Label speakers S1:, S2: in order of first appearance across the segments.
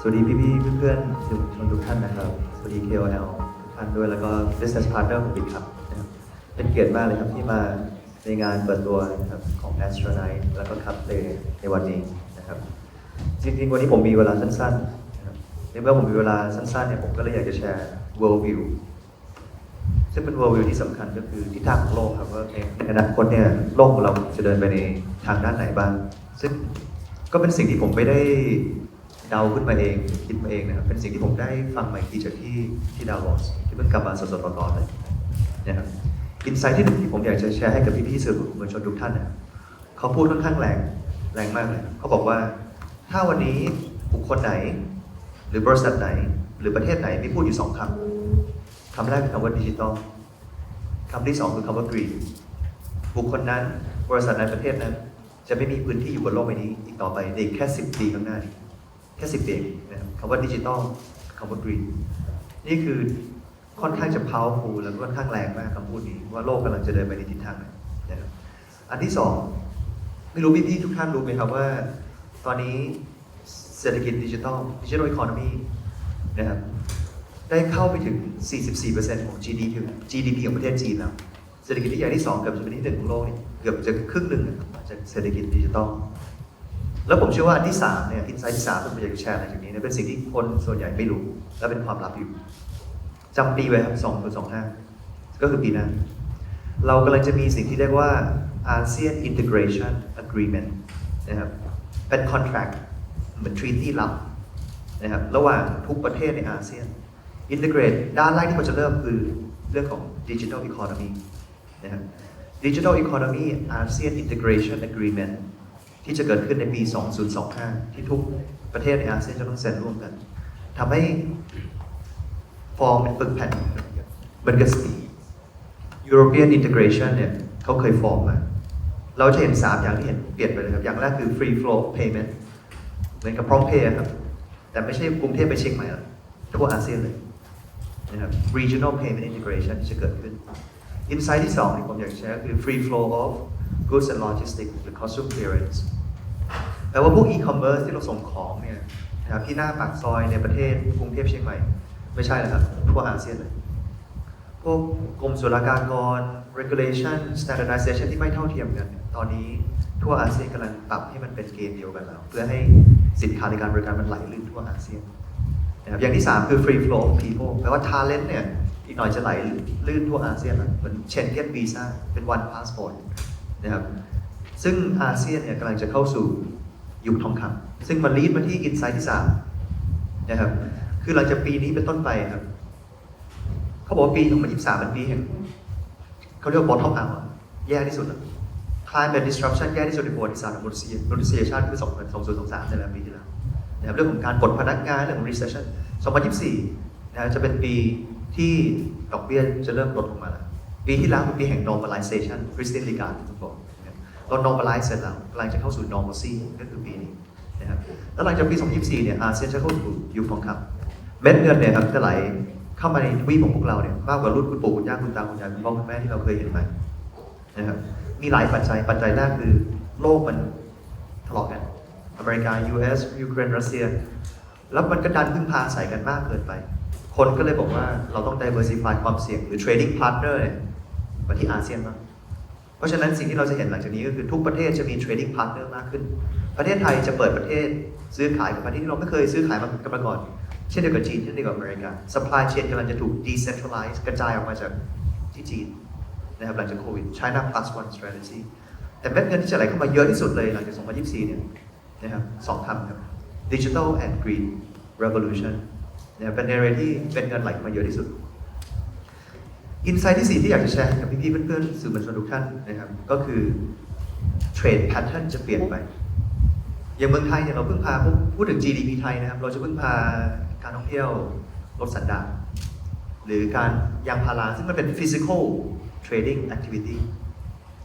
S1: สวัสดีพี่ๆเพื่อนๆสื่อมวลชนทุกท่านนะครับ สวัสดี KOL ทุกท่านด้วยแล้วก็ Business Partner ของบิ๊กครับเป็นเกียรติมากเลยครับที่มาในงานเปิดตัวนะครับของ Astronaut แล้วก็ Cup Play ในวันนี้นะครับจริงๆวันนี้ผมมีเวลาสั้นๆในเมื่อผมมีเวลาสั้นๆเนี่ยผมก็เลยอยากจะแชร์ world view ซึ่งเป็น world view ที่สำคัญก็คือทิศทางของโลกครับว่าในอนาคตเนี่ยโลกของเราจะเดินไปในทางด้านไหนบ้าง ซึ่งก็เป็นสิ่งที่ผมไม่ได้ เดาขึ้นมาเอง คิดมาเองนะครับ เป็นสิ่งที่ผมได้ฟังมาอีกทีจากที่ที่ดาวอสที่เพิ่งกลับมาสดๆร้อนๆเลยนะครับอินไซต์ที่หนึ่งที่ผมอยากจะแชร์ให้กับพี่ๆสื่อมวลชนทุกท่านนะเขาพูดค่อนข้างแรงแรงมากเลยเขาบอกว่าถ้าวันนี้บุคคลไหน หรือบริษัทไหน หรือประเทศไหนไม่พูดอยู่สองคำคำแรกคือคำว่าดิจิตอลคำที่สองคือคำว่า green บุคคลนั้นบริษัทนั้นประเทศนั้น จะไม่มีพื้นที่อยู่บนโลกใบนี้อีกต่อไปในแค่10ปีข้างหน้านี้ แค่10ปีเองนะครับคำว่าดิจิตอลคำว่า green นี่คือค่อนข้างจะ powerful แล้วก็ค่อนข้างแรงมากคำพูดนี้ว่าโลกกำลังจะเดินไปในทิศทางไหนนะครับอันที่สองไม่รู้พี่ๆทุกท่านรู้ไหมครับว่า ตอนนี้เศรษฐกิจดิจิทัลดิจิทัลอีโคโนมีนะครับได้เข้าไปถึง 44%ของ GDP ของ GDP ของประเทศจีนแล้วเศรษฐกิจที่ใหญ่ที่สองเกือบจะเป็นที่หนึ่งของโลกนี่เกือบจะครึ่งหนึ่งนะครับมาจากเศรษฐกิจดิจิทัล แล้วผมเชื่อว่าอันที่สามเนี่ยอินไซต์ที่สามที่ผมอยากจะแชร์ในจุดนี้เนี่ยเป็นสิ่งที่คนส่วนใหญ่ไม่รู้ และเป็นความลับอยู่จำปีไว้ครับ2025 ก็คือปีหน้าเรากำลังจะมีสิ่งที่เรียกว่า ASEAN Integration Agreement นะครับเป็น contract เหมือน treaty ลับนะครับระหว่างทุกประเทศในอาเซียน integrate ด้านแรกที่เราจะเริ่มคือเรื่องของ digital economy นะครับ digital economy ASEAN Integration Agreement ที่จะเกิดขึ้นในปี 2025 ที่ทุกประเทศในอาเซียนจะต้องเซ็นร่วมกันทำให้ฟอร์มเป็นปึกแผ่นเหมือนกับ European Integration เนี่ยเขาเคยฟอร์มมาเราจะเห็น 3 อย่างที่เห็นเปลี่ยนไปเลยครับ อย่างแรกคือ free flow payment เหมือนกับพร้อมเพย์ครับ แต่ไม่ใช่กรุงเทพไปเชียงใหม่หรอกทั่วอาเซียนเลยนะครับ regional payment integration ที่จะเกิดขึ้น insight ที่2ที่ผมอยากแชร์คือ free flow of goods and logistics หรือ customs clearance แปลว่าพวก e-commerce ที่เราส่งของเนี่ยนะครับที่หน้าปากซอยในประเทศกรุงเทพเชียงใหม่ ไม่ใช่แล้วครับทั่วอาเซียนเลยพวกกรมศุลกากร regulation standardization ที่ไม่เท่าเทียมกัน ตอนนี้ทั่วอาเซียนกำลังปรับให้มันเป็นเกณฑ์เดียวกันแล้ว เพื่อให้สินค้าในการบริการมันไหลลื่นทั่วอาเซียนนะครับอย่างที่ 3 คือ free flow of people แปลว่า talent เนี่ยอีกหน่อยจะไหลลื่นทั่วอาเซียนแล้วเหมือนเชนเก้นวีซ่าเป็น one passport นะครับซึ่งอาเซียนเนี่ยกำลังจะเข้าสู่ยุคทองคำซึ่งมันลีดมาที่ insight ที่3นะครับคือหลังจากปีนี้เป็นต้นไปครับ เขาบอกว่าปี 2023เป็นปีแห่งเขาเรียกว่า bottom out แย่ที่สุดแล้ว climate disruption แย่ที่สุดในประวัติศาสตร์ของมนุษยมนุษยชาติคือ2023ใช่ไหมปีที่แล้วนะครับเรื่องของการปลดพนักงานเรื่องของ recession 2024นะจะเป็นปีที่ดอกเบี้ยจะเริ่มลดลงมาแล้ว ปีที่แล้วเป็นปีแห่ง normalization Christine Lagarde ที่ผมบอกนะครับเรา normalize เสร็จแล้วกำลังจะเข้าสู่ normalcy ก็คือปีนี้นะครับแล้วหลังจากปี 2024 เนี่ยอาเซียนจะเข้าสู่ยุคทองคำเม็ดเงินเนี่ยครับจะไหลเข้ามาในทวีปของพวกเราเนี่ยมากกว่ารุ่นคุณปู่คุณย่าคุณตาคุณยายคุณพ่อคุณแม่ที่เราเคยเห็นไหมนะครับมีหลายปัจจัยปัจจัยแรกคือโลกมันทะเลาะกันอเมริกา US ยูเครนรัสเซีย แล้วมันก็ดันพึ่งพาอาศัยกันมากเกินไป คนก็เลยบอกว่าเราต้อง diversify ความเสี่ยงหรือ trading partner เนี่ย มาที่อาเซียนบ้างเพราะฉะนั้นสิ่งที่เราจะเห็นหลังจากนี้ก็คือทุกประเทศจะมี trading partner มากขึ้น ประเทศไทยจะเปิดประเทศซื้อขายกับประเทศที่เราไม่เคยซื้อขายมากันมาก่อน เช่นเดียวกับจีนเช่นเดียวกับอเมริกา supply chain กำลังจะถูก decentralize กระจายออกมาจากที่จีนนะครับหลังจากโควิด China plus one strategy แต่เม็ดเงินที่จะไหลเข้ามาเยอะที่สุดเลยหลังจาก 2024 เนี่ยนะครับสองคำครับ digital and green revolution นะครับเป็นเรื่องที่เป็นเงินไหลเข้ามาเยอะที่สุด อินไซต์ที่สี่ที่อยากจะแชร์กับพี่ๆเพื่อนๆสื่อมวลชนทุกท่านนะครับ ก็คือเทรดแพทเทิร์นจะเปลี่ยนไป อย่างเมืองไทยเนี่ยเราเพิ่งพาพูดพูดถึง GDP ไทยนะครับ เราจะเพิ่งพาการท่องเที่ยวลดสันดาปหรือการยางพาราซึ่งมันเป็น physical trading activity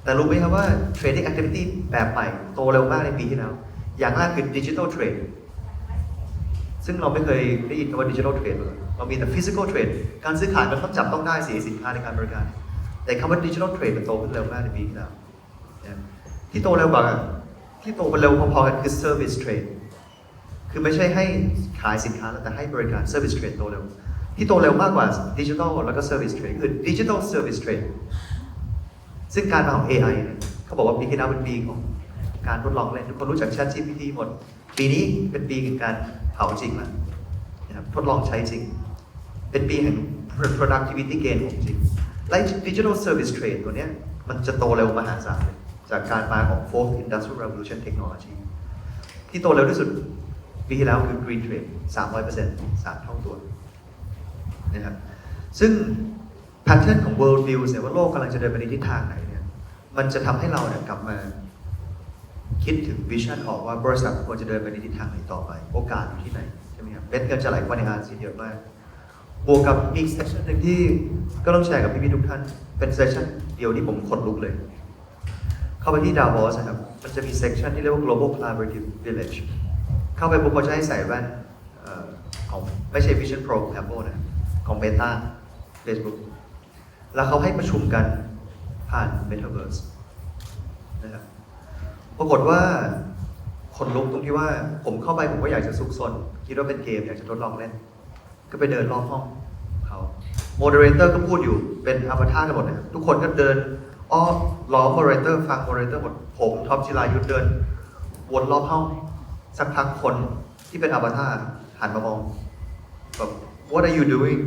S1: แต่รู้ไหมครับว่า trading activity แบบใหม่ โตเร็วมากในปีที่แล้ว อย่างแรกคือ digital trade ซึ่งเราไม่เคยได้ยินคำว่า digital trade เลย เรามีแต่ physical trade การซื้อขายมันต้องจับต้องได้สีสินค้าในการบริการ แต่คำว่า digital trade มันโตขึ้นเร็วมากในปีที่แล้วที่โตเร็วกว่าที่โตมันเร็วพอๆกันคือ service trade คือไม่ใช่ให้ขายสินค้าแล้วแต่ให้บริการ Service Trade โตเร็วที่โตเร็วมากกว่าดิจิทัลแล้วก็ Service Trade คือ Digital Service Trade ซึ่งการมาของ AI เนี่ยเขาบอกว่าปีที่แล้วเป็นปีของการทดลองเล่นทุกคนรู้จัก Chat GPT หมด ปีนี้เป็นปีแห่งการเผาจริงแล้วนะทดลองใช้จริง เป็นปีแห่ง productivity gain ของจริงและ digital service trade ตัวเนี้ยมันจะโตเร็วมหาศาลเลยจากการมาของ fourth industrial revolution technology ที่โตเร็วที่สุด ปีที่แล้วคือ green trade 300% 3เท่าตัวนะครับซึ่ง pattern ของ world view เนี่ยว่าโลกกำลังจะเดินไปในทิศทางไหนเนี่ยมันจะทำให้เราเนี่ยกลับมาคิดถึง vision ออกว่าบริษัทควรจะเดินไปในทิศทางไหนต่อไป โอกาสอยู่ที่ไหนใช่ไหมครับเม็ดเงินจะไหลเข้ามาในอาเซียนเยอะมาก บวกกับอีกเซสชันหนึ่งที่ก็ต้องแชร์กับพี่ๆทุกท่าน เป็นเซสชันเดียวที่ผมขนลุกเลย เข้าไปที่ดาวอสนะครับ มันจะมีเซสชันที่เรียกว่า global collaborative village เข้าไปปุ๊บเขาจะให้ใส่แว่นของไม่ใช่ Vision Pro Apple นะ ของ Meta Facebook แล้วเขาให้ประชุมกันผ่าน Metaverse นะครับปรากฏว่าคนลุกตรงที่ว่าผมเข้าไปผมก็อยากจะซุกซนคิดว่าเป็นเกมอยากจะทดลองเล่น ก็ไปเดินรอบห้องเขาโมเดเลเตอร์ก็พูดอยู่เป็นอวตากันหมดเนะครับทุกคนก็เดินอ้อล้อโมเดเลเตอร์ฟังโมเดเลเตอร์หมดผมท็อปจิรายุทธเดิน วนรอบห้อง สักพักคนที่เป็นอวตาหันมามองแบบ what are you doing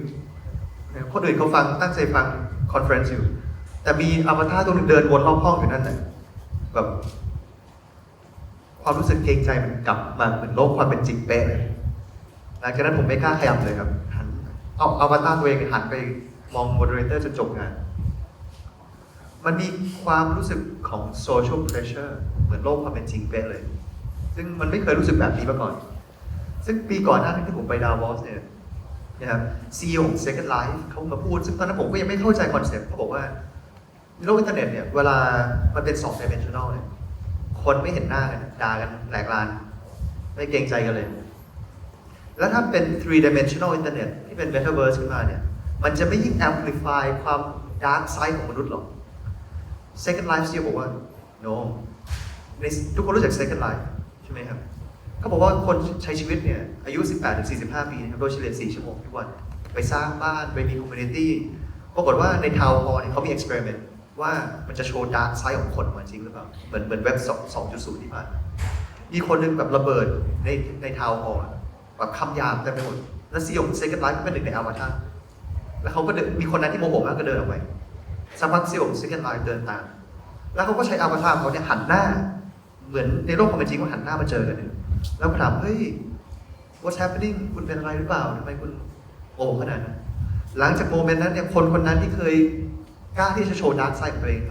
S1: คนอื่นเขาฟังตั้งใจฟังคอนเฟรนซ์อยู่ แต่มีอวตารตัวหนึงเดินวนรอบห้องอยู่นั่นแหละแบบความรู้สึกเกรงใจมันกลับมาเหมือนโลกความเป็นจริงเป๊ะเลย หลังจากนั้นผมไม่กล้าขยับเลยครับหันเอาเอาบัตาตัวเองหันไปมองโมเดเลเตอร์จนจบงาน มันมีความรู้สึกของ social pressure เหมือนโลกความเป็นจริงเป๊ะเลย ซึ่งมันไม่เคยรู้สึกแบบนี้มาก่อน ซึ่งปีก่อนหน้าที่ผมไปดาวอสเนี่ยนะครับ CEO ของ Second Life เขามาพูด ซึ่งตอนนั้นผมก็ยังไม่เข้าใจคอนเซ็ปต์เขาบอกว่าในโลกอินเทอร์เน็ตเนี่ย เวลามันเป็น2 dimensional เนี่ยคนไม่เห็นหน้ากันด่ากันแหลกลาน ไม่เกรงใจกันเลย แล้วถ้าเป็น three dimensional internet ที่เป็น metaverse ขึ้นมาเนี่ย มันจะไม่ยิ่ง amplify ความ dark side ของมนุษย์หรอก second life ที่บอกว่า no ในทุกคนรู้จัก second life ใช่ไหมครับเขาบอกว่าคนใช้ชีวิตเนี่ย อายุ 18-45 ปีนะครับ โดยเฉลี่ย4ชั่วโมงทุกวัน ไปสร้างบ้าน ไปมี community ปรากฏว่าในทาวน์ฮอลเนี่ยเขามี experiment ว่ามันจะโชว์ dark side ของคนมาจริงหรือเปล่า เหมือนเหมือนเว็บ 2.0 ที่ผ่าน มีคนหนึงแบบระเบิดในในทาวน์ฮอลล์ แบบคำหยาบเต็มไปหมดแล้วซีของเซกันไลฟ์ก็เป็นหนึ่งในอวตารแล้วเขาก็เดินมีคนนั้นที่โมโหมากก็เดินออกไปสักพักซีของเซกันไลฟ์เดินตามแล้วเขาก็ใช้อวตารของเขาเนี่ยหันหน้า เหมือนในโลกความเป็นจริงว่าหันหน้ามาเจอกันเนี่ยแล้วก็ถามเฮ้ย what's happening คุณเป็นอะไรหรือเปล่าทำไมคุณโอ้ขนาดนั้นหลังจากโมเมนต์นั้นเนี่ยคนคนนั้นที่เคยกล้าที่จะโชว์ดาร์กไซด์ของตัวเอง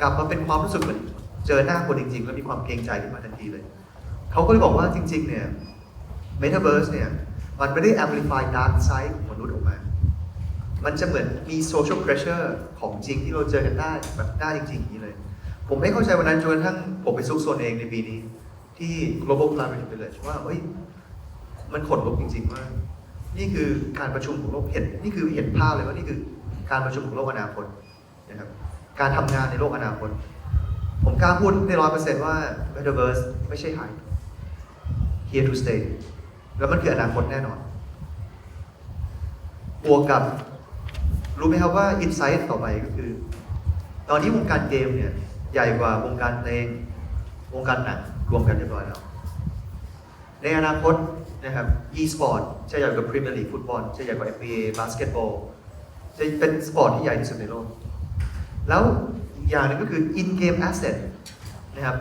S1: กลับมาเป็นความรู้สึกเหมือนเจอหน้าคนจริงๆ แล้วมีความเกรงใจขึ้นมาทันทีเลย เขาก็เลยบอกว่าจริง ๆ เนี่ย Metaverse เนี่ย มันไม่ได้ amplify dark side ของมนุษย์ออกมา มันจะเหมือนมี social pressure ของจริงที่เราเจอกันได้แบบได้จริงๆอย่างนี้เลย ผมไม่เข้าใจวันนั้นจนกระทั่งผมไปซุกซนเองในปีนี้ ที่ global collaborative village ว่าเฮ้ยมันขนลุกจริงๆว่า นี่คือการประชุมของโลกเห็นนี่คือเห็นภาพเลยว่านี่คือการประชุมของโลกอนาคตนะครับการทำงานในโลกอนาคต ผมกล้าพูดได้ร้อยเปอร์เซ็นต์ว่า Metaverse ไม่ใช่ hype here to stay แล้วมันคืออนาคตแน่นอน บวกกับ รู้ไหมครับว่า insight ต่อไปก็คือ ตอนนี้วงการเกมเนี่ย ใหญ่กว่าวงการเพลงวงการหนังรวมกันเรียบร้อยแล้ว ในอนาคตนะครับ e-sport จะใหญ่กว่า Premier League ฟุตบอลจะใหญ่กว่า NBA บาสเกตบอลจะเป็นสปอร์ตที่ใหญ่ที่สุดในโลก แล้วอีกอย่างนึงก็คือ in game asset นะครับ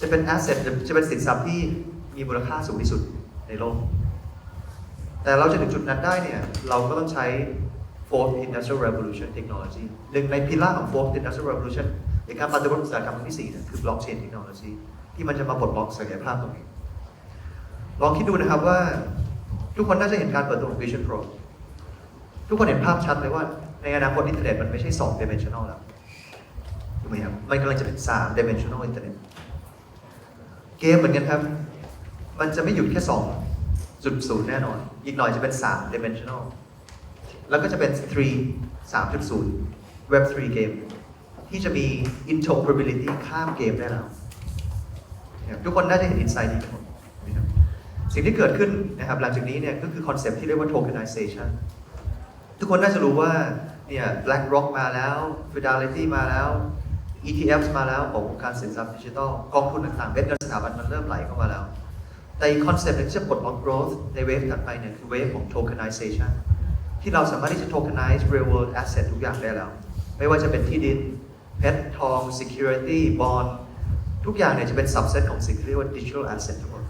S1: จะเป็น asset จะจะเป็นสินทรัพย์ที่มีมูลค่าสูงที่สุด ในโลก แต่เราจะถึงจุดนั้นได้เนี่ย เราก็ต้องใช้ fourth industrial revolution technology หนึ่งในพิล่าของ fourth industrial revolution ในการปฏิวัติอุตสาหกรรมครั้งที่สี่เนี่ยคือ blockchain technology ที่มันจะมาปลดล็อกศักยภาพตรงนี้ ลองคิดดูนะครับว่า ทุกคนน่าจะเห็นการเปิดตัวของ Vision Pro ทุกคนเห็นภาพชัดเลยว่าในอนาคตอินเทอร์เน็ตมันไม่ใช่2 dimensional แล้วถูกไหมครับมันกำลังจะเป็น3 dimensional อินเทอร์เน็ตเกมเหมือนกันครับ มันจะไม่หยุดแค่2จุดศูนย์แน่นอน อีกหน่อยจะเป็น3 dimensional แล้วก็จะเป็น 3 3.0 Web 3เกมที่จะมี interoperability ข้ามเกมได้แล้ว ทุกคนน่าจะเห็น insight นี้กันหมดสิ่งที่เกิดขึ้นนะครับหลังจากนี้เนี่ยก็คือคอนเซปต์ที่เรียกว่า tokenization ทุกคนน่าจะรู้ว่าเนี่ย BlackRock มาแล้ว Fidelity มาแล้ว ETFs มาแล้วของวงการสินทรัพย์ดิจิทัลกองทุนต่างๆเว็บเงินสถาบันมันเริ่มไหลเข้ามาแล้ว แต่อีกคอนเซปต์หนึงที่จะปลดล็อก growth ในเวฟถัดไปเนี่ยคือเวฟของ tokenization ที่เราสามารถที่จะ tokenize real world asset ทุกอย่างได้แล้ว ไม่ว่าจะเป็นที่ดิน เพชรทอง security bond ทุกอย่างเนี่ยจะเป็น subset ของสิ่งที่เรียกว่า digital asset ทั้งหมด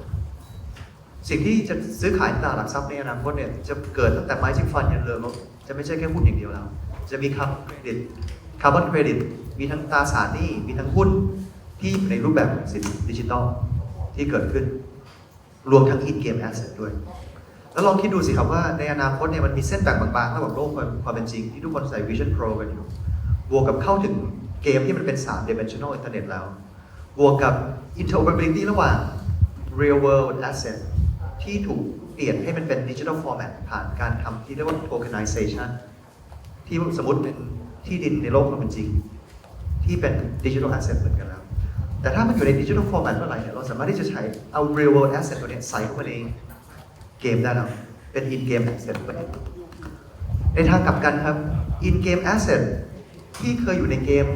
S1: สิ่งที่จะซื้อขายตลาดหลักทรัพย์ในอนาคตเนี่ยจะเกิดตั้งแต่ไม้จิ้มฟันยันเรือจะไม่ใช่แค่หุ้นอย่างเดียวแล้ว จะมีคาร์บอนเครดิตคาร์บอนเครดิตมีทั้งตราสารหนี้มีทั้งหุ้นที่ในรูปแบบของสินดิจิทัลที่เกิดขึ้น รวมทั้ง in game asset ด้วย แล้วลองคิดดูสิครับว่าในอนาคตเนี่ยมันมีเส้นแบ่งบางๆระหว่างโลกความเป็นจริง ที่ทุกคนใส่ Vision Pro กันอยู่ บวกกับเข้าถึงเกมที่มันเป็น 3 dimensional internet แล้ว บวกกับ interoperability ระหว่าง real world asset ที่ถูกเปลี่ยนให้มันเป็น digital format ผ่านการทำที่เรียกว่า tokenization ที่สมมติเป็นที่ดินในโลกความเป็นจริง ที่เป็น digital asset เหมือนกันแล้ว แต่ถ้ามันอยู่ใน digital format เมื่อไหร่เนี่ยเราสามารถที่จะใช้เอา real world asset ตัวนี้ใส่เข้ามาในเกมได้แล้วเป็น in game asset ตัวนี้ในทางกลับกันครับ in game asset ที่เคยอยู่ในเกม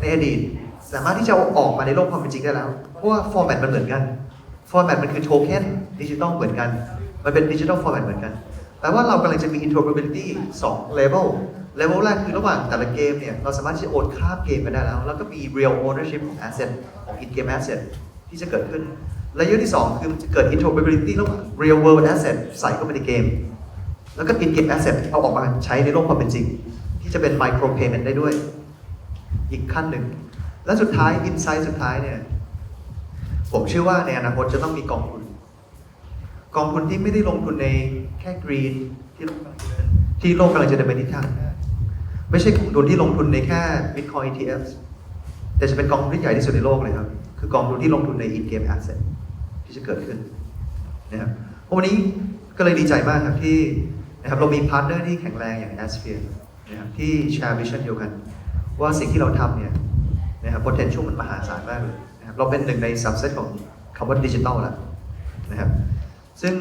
S1: ในอดีต สามารถที่จะเอาออกมาในโลกความเป็นจริงได้แล้ว เพราะว่า format มันเหมือนกัน format มันคือโทเค็นดิจิตอลเหมือนกัน มันเป็นดิจิ t a ล format เหมือนกันแปลว่าเรากำลังจะมี interoperability 2 level level แรกคือระหว่างแต่ละเกมเนี่ย เราสามารถที่จะโอนข้าเกมกันได้แล้ว แล้วก็มี real ownership ของ asset ของ in game asset ที่จะเกิดขึ้น และเยอะที่ 2 คือมันจะเกิด interoperability ระหว่าง real world asset ใส่เข้าไปในเกม แล้วก็ in game asset เอาออกมาใช้ในโลกความเป็นจริง ที่จะเป็น micro payment ได้ด้วย อีกขั้นหนึ่ง และสุดท้าย insight สุดท้ายเนี่ย ผมเชื่อว่าในอนาคตจะต้องมีกองทุน กองทุนที่ไม่ได้ลงทุนในแค่กรีนที่โลกกำลังจะเดินที่โลกกำลังจะเดินไปทิศทาง ไม่ใช่กองทุนที่ลงทุนในแค่ Bitcoin ETF แต่จะเป็นกองทุนที่ใหญ่ที่สุดในโลกเลยครับ คือกองทุนที่ลงทุนใน in-game asset ที่จะเกิดขึ้นนะครับวันนี้ก็เลยดีใจมากครับที่นะครับเรามีพาร์ทเนอร์ที่แข็งแรงอย่าง a s p h e r e นะครับที่แชร์วิชั่นเดียวกัน ว่าสิ่งที่เราทำเนี่ยนะครับ potential มันมหาศาลมากเลยนะครับเราเป็นหนึ่งใน subset ของคำว่าดิจิทัลแล้วนะครับซึ่ง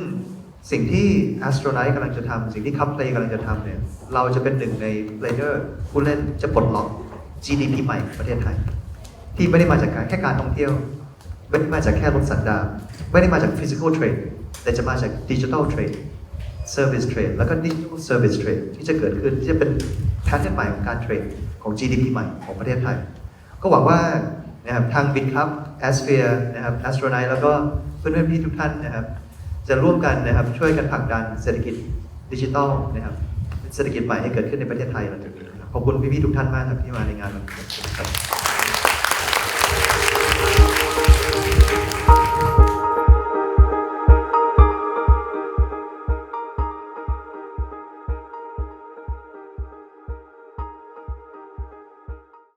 S1: สิ่งที่ Astronaut กำลังจะทำสิ่งที่ Cup Play กำลังจะทำเนี่ยเราจะเป็นหนึ่งใน player ผู้เล่นจะปลดล็อก GDP ใหม่ประเทศไทย ที่ไม่ได้มาจากการแค่การท่องเที่ยว ไม่ได้มาจากแค่รถสันดาไม่ได้มาจาก physical trade แต่จะมาจาก digital trade service trade แล้วก็ digital service trade ที่จะเกิดขึ้นที่จะเป็นแพทเทิร์นใหม่ของการเทรดของ GDP ใหม่ของประเทศไทย ก็หวังว่านะครับทางบิ t ครับ a s p h e r e นะครับ Astronaut แล้วก็เพื่อนๆพี่ทุกท่านนะครับ จะร่วมกันนะครับช่วยกันผลักดันเศรษฐกิจดิจิทัลนะครับเศรษฐกิจใหม่ให้เกิดขึ้นในประเทศไทยหลังจากนี้นะครับขอบคุณพี่ๆทุกท่านมากครับที่มาในงานวันนี้ครับ